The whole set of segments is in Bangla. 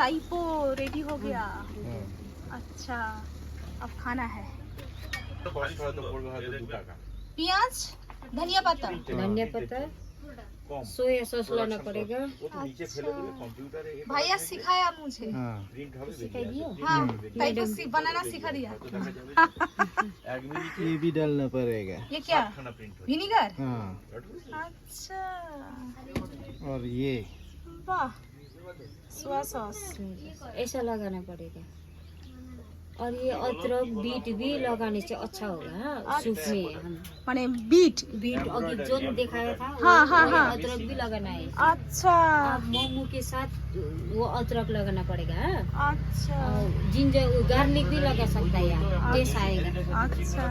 साइपो रेडी हो गया। अच्छा अब खाना है। प्याज धनिया पत्ता। धनिया पत्ता सोया सॉस लाना पड़ेगा। अच्छा। भैया सिखाया मुझे। हाँ।, हाँ। बनाना हाँ, हम्म। सिखा दिया। ये भी डालना पड़ेगा। ये क्या? विनीगर हाँ अच्छा। और ये? वाह। ऐसा लगाना पड़ेगा और ये अदरक बीट भी लगाने से अच्छा होगा सूप बीट बीट अभी जो दिखाया था हाँ हाँ हाँ अदरक भी लगाना है अच्छा मोमो के साथ वो अदरक लगाना पड़ेगा अच्छा जिंजर गार्लिक भी लगा सकता है टेस्ट आएगा अच्छा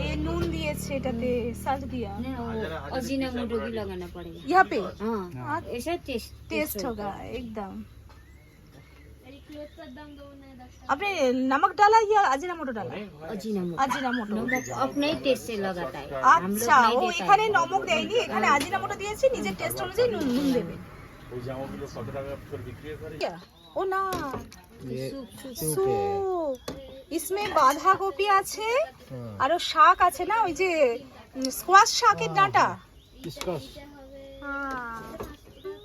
এ নুন দিয়েছে এটাতে সাল্ট দিয়া नहीं, वो अजीना मोटो भी लगाना पड़ेगा यहाँ पे हाँ ऐसा टेस्ट टेस्ट होगा एकदम आपने नमक डाला या अजीनामोटो डाला अजीना मोटो अजीनामोटो नमक अपने टेस्ट से लगाता है हम लोग আচ্ছা नहीं ও देता এখানে है। নমক দেয়নি এখানে আজিনামোটো দিয়েছে নিজের টেস্ট অনুযায়ী নুন নুন দেবে ওই জামাগুলো কত টাকা করে বিক্রি করে ও না ये सूप ইসমে বাঁধাকপি আছে আর শাক আছে না ওই যে স্কোয়াশ শাকের ডাঁটা?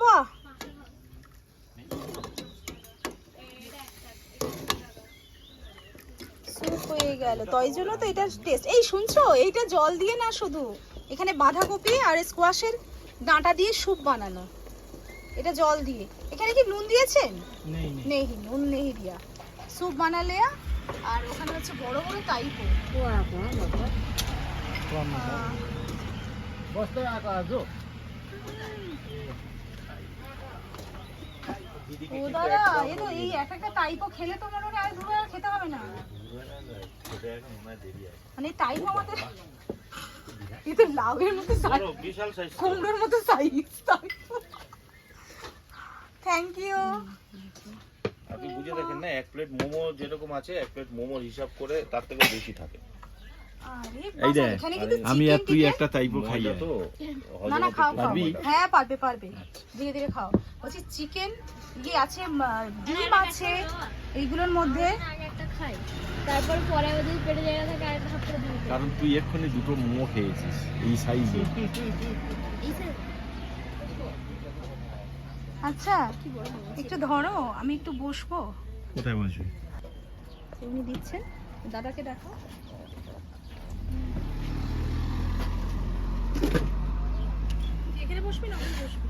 বাহ। স্যুপ হয়ে গেল। তাই জন্য তো টেস্ট এই শুনছো? এইটা জল দিয়ে না শুধু? এখানে বাঁধাকপি আর স্কোয়াশের ডাঁটা দিয়ে স্যুপ বানানো। এটা জল দিয়ে। এখানে কি নুন দিয়েছেন? নুন দিয়া। স্যুপ বানালে আর ওখানে হচ্ছে বড় বড় তাইপো বস্তায় আঁকা আসো ও দাদা এ এই এক একটা টাইপও খেলে তো মনে হয় আর দুবার খেতে হবে না। মানে টাইপ আমাদের এ তো লাউয়ের মতো সাইজ বিশাল মতো সাইজ থ্যাংক ইউ আপনি বুঝে দেখেন না এক প্লেট মোমো যেরকম আছে এক প্লেট মোমোর হিসাব করে তার থেকে বেশি থাকে। এই দেখ, আমি আর তুই একটা টাইপও খাই তো না না খাও পারবি? হ্যাঁ পারবে পারবে। ধীরে ধীরে খাও। বলছি চিকেন ইয়ে আছে ডিম আছে এইগুলোর মধ্যে আগে একটা খাই। তারপর পরে যদি পেটে জায়গা থাকে আরেকটা হাত করে দিই কারণ তুই এক্ষুনি দুটো মোমো খেয়েছিস এই সাইজে আচ্ছা একটু ধরো আমি একটু বসবো। কোথায় বসবি? উনি দিচ্ছেন দাদাকে দেখো। এখানে বসবি না ওখানে বসবি।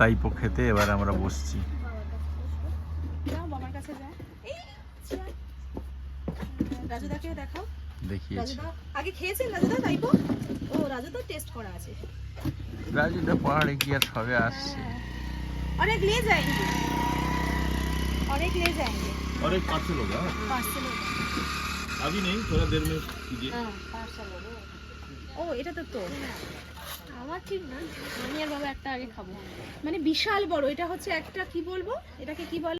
তাইপো খেতে এবার আমরা বসছি। যাও বাবার কাছে যাও। রাজুদাকেও দেখাও। দেখিয়েছি। আগে খেয়েছেন রাজুদা তাইপো ও রাজুদা টেস্ট করা আছে। রাজুদা পাহাড়ে কি আর সবে আসছে। অনেক ले जाएंगे অনেক ले जाएंगे और एक पार्सल होगा পার্সেল अभी नहीं थोड़ा देर में कीजिए हाँ पार्सल होगा ও এটা তো তো আমার ঠিক না আমি আর বাবা একটা আগে খাবো মানে বিশাল বড় এটা হচ্ছে একটা কি বলবো এটাকে কি বলে